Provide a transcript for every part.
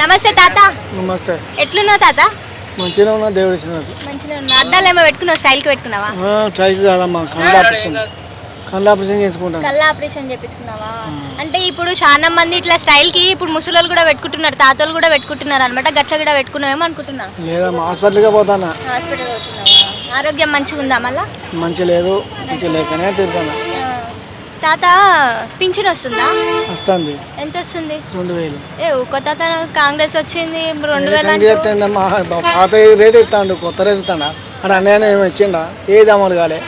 నమస్తే తాత. నమస్తే. ఎట్లున్నావు తాత? మంచిగా ఉన్నా దేవుడు ఇచ్చినట్టు మంచిగా ఉన్నా. అద్దాలు ఏమో పెట్టుకున్నావు స్టైల్కి పెట్టుకున్నావా? ట్రైక్ కాదమ్మా కళ్ళు ఆపరేషన్. కళ్ళు ఆపరేషన్ చేసుకుంటాను. కళ్ళ ఆపరేషన్ చేపించుకున్నావా? అంటే ఇప్పుడు చాలా మంది ఇట్లా స్టైల్కి ఇప్పుడు ముసలోళ్ళు కూడా పెట్టుకుంటున్నారు తాతలు కూడా పెట్టుకుంటున్నారు అనమాట గట్ల కూడా పెట్టుకున్నావేమో అనుకుంటున్నా. లేదమ్మా హాస్పిటల్కే పోతానా. హాస్పిటల్ పోతున్నావా? ఆరోగ్యం మంచిగా ఉందా మళ్ళా? మంచి లేదు మంచి లేకనే తిరుగుతాను తాత పింఛన్ వస్తుందా? వస్తుంది. ఎంత వస్తుంది రెండు వేలు. ఏ ఊకో తాత కాంగ్రెస్ వచ్చింది రెండు వేలు పాత రేట్ ఇస్తాడు కొత్త రేట్ ఇస్తాడా అక్కడ అన్నయ్య ఏమి ఇచ్చిండా? ఏది అమలు కాలే.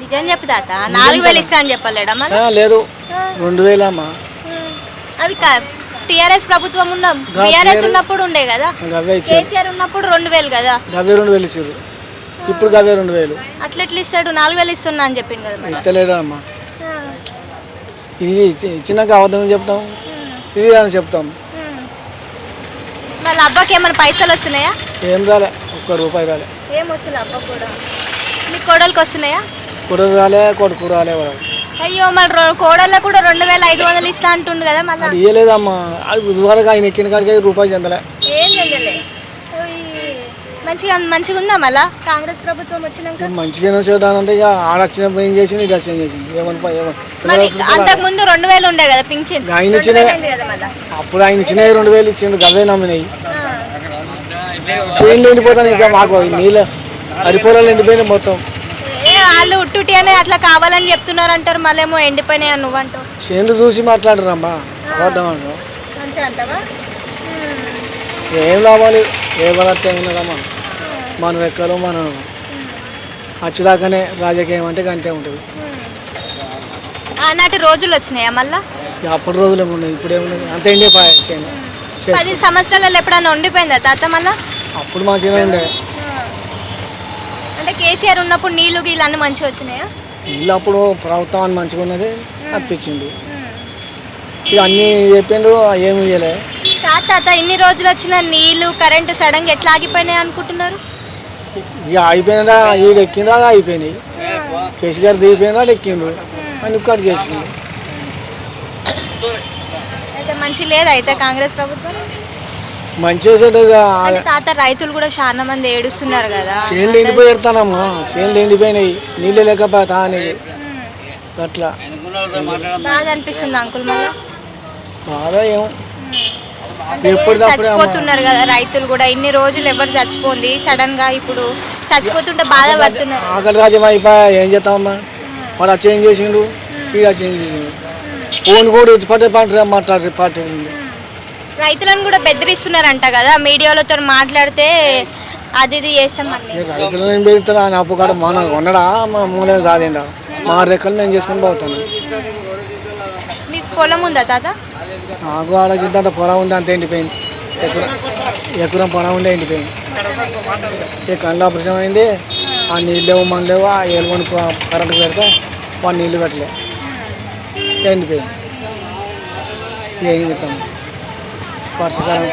నిజం చెప్పు తాత. నాలుగు వేలు ఇస్తా అని చెప్పలేడా మళ్ళీ ఆ, లేదు. రెండు వేలు అమ్మా. అవి టిఆర్ఎస్ ప్రభుత్వం ఉన్న బీఆర్ఎస్ ఉన్నప్పుడు ఉండే కదా? కేసీఆర్ ఉన్నప్పుడు రెండు వేలు కదా? గవ్వే రెండు వేలు ఇచ్చారు. ఇప్పుడు గవ్వే రెండు వేలు. అట్లా ఎట్లా ఇస్తాడు? నాలుగు వేలు ఇస్తున్నా అని చెప్పింది కదా. ఇస్తలేడమ్మా ఇది ఇచ్చి- ఇచ్చినాక అబద్ధం చెప్తాం? ఇది అని చెప్తాం. వాళ్ళ అబ్బాకి ఏమైనా పైసలు వస్తున్నాయా? ఏం రాలే ఒక్క రూపాయి రాలే. ఏం వస్తుంది అబ్బా కూడా? మీ కోడలికి వస్తున్నాయా? కొడుకు రాలే కొడుకు రాలే వాళ్ళు అయ్యో మరి రో- కోడళ్ళ కూడా రెండు వేల ఐదు వందలు ఇస్తా అంటుండు కదా మళ్ళీ. అది ఇవ్వలేదమ్మా అది ఇదివరకు ఆయన ఎక్కిన కాడికి ఐదు రూపాయలు చెందలే. ఏం. మంచిగా మంచిగా ఉందా మళ్ళా? కాంగ్రెస్ ప్రభుత్వం వచ్చినాక? మంచిగానే చేయడానికి ఇక ఆడ వచ్చినప్పుడు ఏం చేసింది ఇటు వచ్చి ఏం చేసింది ఏమని ప- ఏమని మరి అంతకు ముందు రెండు వేలు ఉండే కదా పింఛన్? ఆయన ఇచ్చిన- అప్పుడు ఆయన ఇచ్చినవి రెండు వేలు ఇచ్చిండు గవ్వే నమ్మినాయి. చేనులు ఎండిపోతాను ఇక మాకు నీళ్ళ అరిపోలాలు ఎండిపోయినాయి మొత్తం. ఏ వాళ్ళు ఉట్టుటి అనే అట్లా కావాలని చెప్తున్నారు అంటారు మళ్ళేమో ఎండిపోయినాయి నువ్వు అంటావు చేనులు చూసి మాట్లాడరమ్మా అబద్ధం అంటావా. ఏం లాభాలు? ఏ బలత్తే ఉన్నదమ్మా మన రెక్కలు మనం వచ్చేదాకానే రాజకీయం అంటే అంతే ఉంటుంది ఆనాటి రోజులు వచ్చినాయా మళ్ళా? ఇక అప్పటి రోజులు ఏమున్నాయి ఇప్పుడు ఏమున్నాయి అంత చేను. పది సంవత్సరాలలో ఎప్పుడన్నా ఉండిపోయిందా తాత మళ్ళా? అప్పుడు మంచిగానే ఉండే. అంటే కేసీఆర్ ఉన్నప్పుడు నీళ్ళు గీళ్ళు అన్ని మంచిగా వచ్చినాయా? ఇల్లు అప్పుడు ప్రభుత్వం మంచిగా ఉన్నది అనిపించిండు ఇక అన్నీ చెప్పిండు ఏమి ఇయ్యలే. తాత తాత ఇన్ని రోజులు వచ్చిన నీళ్ళు కరెంటు సడన్గా ఎట్లా ఆగిపోయినాయి అనుకుంటున్నారు? ఇక అయిపోయినా వీడు ఎక్కిండా అయిపోయినాయి. కేసీఆర్ దిగిపోయినా ఎక్కిండు అని కట్ చేసిండు. అయితే మంచి లేదు అయితే కాంగ్రెస్ ప్రభుత్వం? మంచి తాత రైతులు కూడా చాలా మంది ఏడుస్తున్నారు కదా. చేనులు ఎండిపోయి పెడతానమ్మా చేనులు ఎండిపోయినాయి నీళ్ళు లేకపోతా అనేది. అట్లా. బాగా అనిపిస్తుంది అంకుల్ మళ్ళీ? బాగా ఏం. చచ్చిపోతున్నారు కదా రైతులు కూడా. ఇన్ని రోజులు ఎవరు చచ్చిపోంది? సడన్గా ఇప్పుడు చచ్చిపోతుంటే బాధపడుతున్నారు. ఆకలి రాజ్యం అయిపోయా ఏం చేస్తామమ్మా వాడు వచ్చి ఏం చేసిండు వీడు ఏం చేసిండు ఫోన్ కూడా పట్టే పాట మాట్లాడు పాట రైతులను కూడా బెదిరిస్తున్నారంట కదా మీడియాలతో మాట్లాడితే అది ఇది చేస్తామని రైతులను ఏం అప్పు కాడ మన ఉండడా మా మూలే సాధిండా? మా రెక్కలు నేను చేసుకొని పోతాను. మీకు పొలం ఉందా తాత? నాకు ఆడకి ఇంత పొలం ఉంది అంత ఎండిపోయింది. ఎకరం ఎకరం పొలం ఉండే ఎండిపోయింది. ఈ కళ్ళు ఆపరేషన్ అయింది ఆ నీళ్ళు లేవు మన లేవు ఆ ఏలుకొని కరెంటు పెడితే వాడు నీళ్ళు పెట్టలే. ఎండిపోయింది. ఏం చెప్తాము వర్షాకాలం.